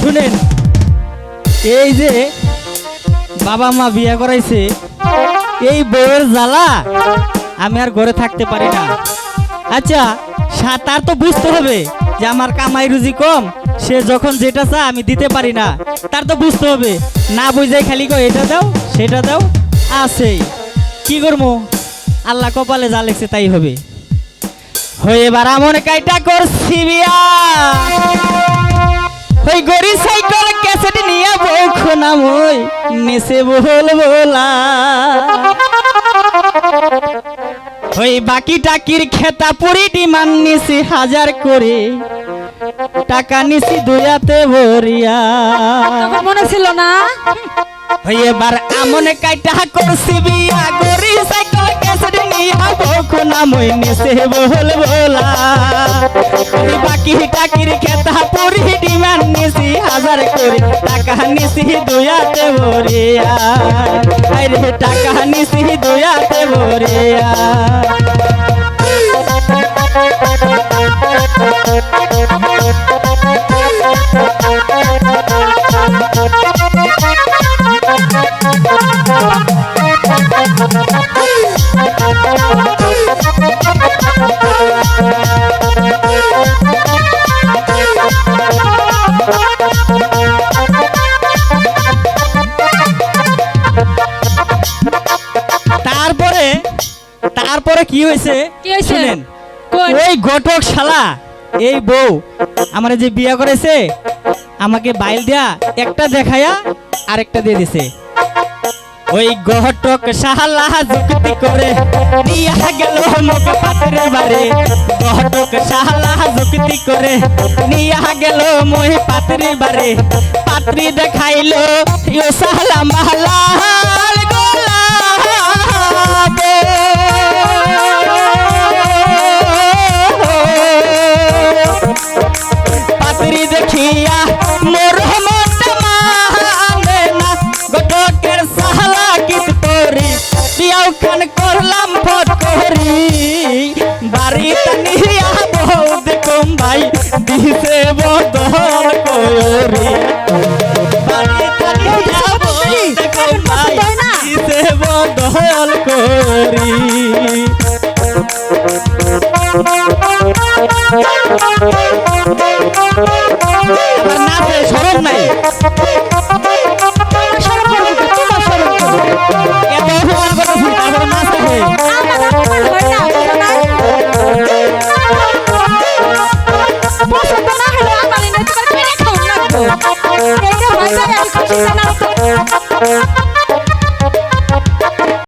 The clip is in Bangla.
শুনেন, এই যে বাবা মা বিয়ে করাইছে, এই বউয়ের জ্বালা আমি আর ঘরে থাকতে পারি না। আচ্ছা সাঁতার তো বুঝতে হবে যে আমার কামাই রুজি কম, সে যখন যেটা চা আমি দিতে পারি না, তার তো বুঝতে হবে। না বুঝাই খালি কো এটা দাও, সেটা দাও আছে কি করব আল্লাহ কপালে যা লেগছে তাই হবে। হয়ে এবার আমন কাইটা করছি বিয়া। ওই গরি সাইকেল ক্যাসেট নিয়ে বউ খোনামই নেসে বল বলা। ওই বাকি টাকির খেতা পুরি ডিমান্ড নিছি হাজার করে। টাকা নিছি দুয়াতে ভরিয়া। মনে ছিল না? ওই এবার আমন কাইটা করছি বিয়া বউ খোনামই বহল বল। বাকি টাকির খেতা পুরি ডিমান্ড নিছি, হাজার করে টাকা নিছি দুয়াতে ভরিয়া। আরে টাকা নিছি দুয়াতে ভরিয়া। তারপরে তারপরে কি হয়েছে? শুনেন। ওই ঘটক শালা এই বউ আমার যে বিয়া করেছে আমাকে বাইল দেয়া একটা দেখায়া আরেকটা দিয়ে দিছে। ওই গহটক শালা যুক্তি করে নিয়া গেল লোক পাত্রে বারে গহটক শালা যুক্তি করে নিয়া গেল মই পাত্রে বারে পাত্রি দেখাইলো ইও শালা মাহলা বদল করি নাচে সরম নাই। আমার এনে